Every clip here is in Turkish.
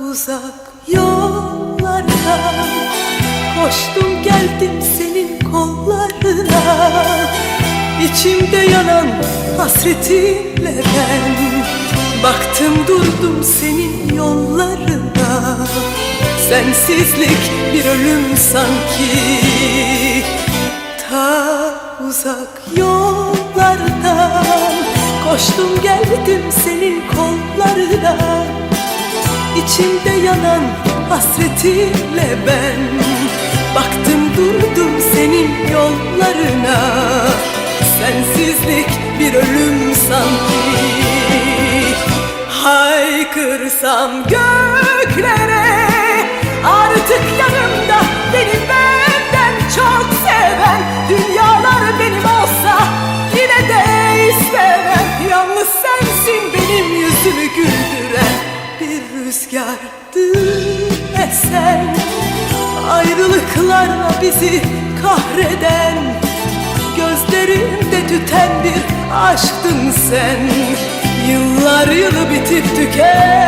uzak yollara Koştum geldim senin kollarına. İçimde yanan hasretinle ben. Baktım durdum senin yollarına. Sensizlik bir ölüm sanki. Ta uzak yollardan. Koştum geldim senin kollarına. İçimde yanan hasretinle ben. Baktım durdum senin yollarına. Sensizlik bir ölüm sanki. Haykırsam göklere rüzgardı esen Ayrılıklarla bizi kahreden Gözlerimde tüten bir aşktın sen. Yıllar yılı bitip tükenmeyen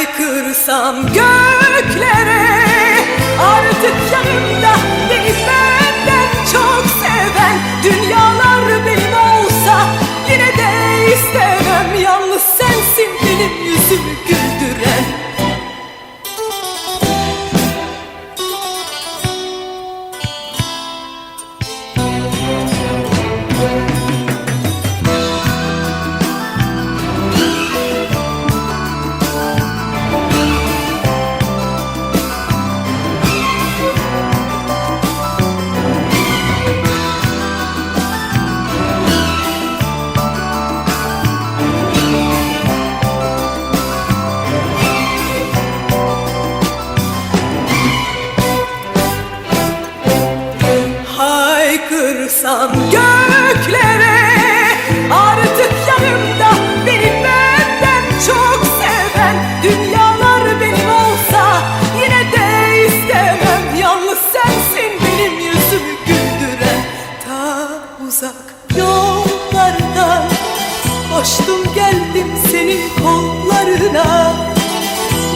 Haykırsam göklere Artık yanımda beni benden çok seven Dünyalar benim olsa yine de istemem. Yalnız sensin benim yüzümü güldüren Haykırsam göklere. Artık yanımda beni benden çok seven Dünyalar benim olsa yine de istemem. Yalnız sensin benim yüzümü güldüren. Ta uzak yollardan Koştum geldim senin kollarına.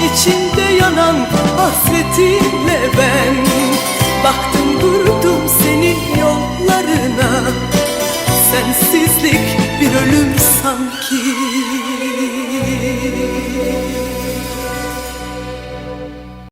İçimde yanan hasretinle ben yollarına Sensizlik bir ölüm sanki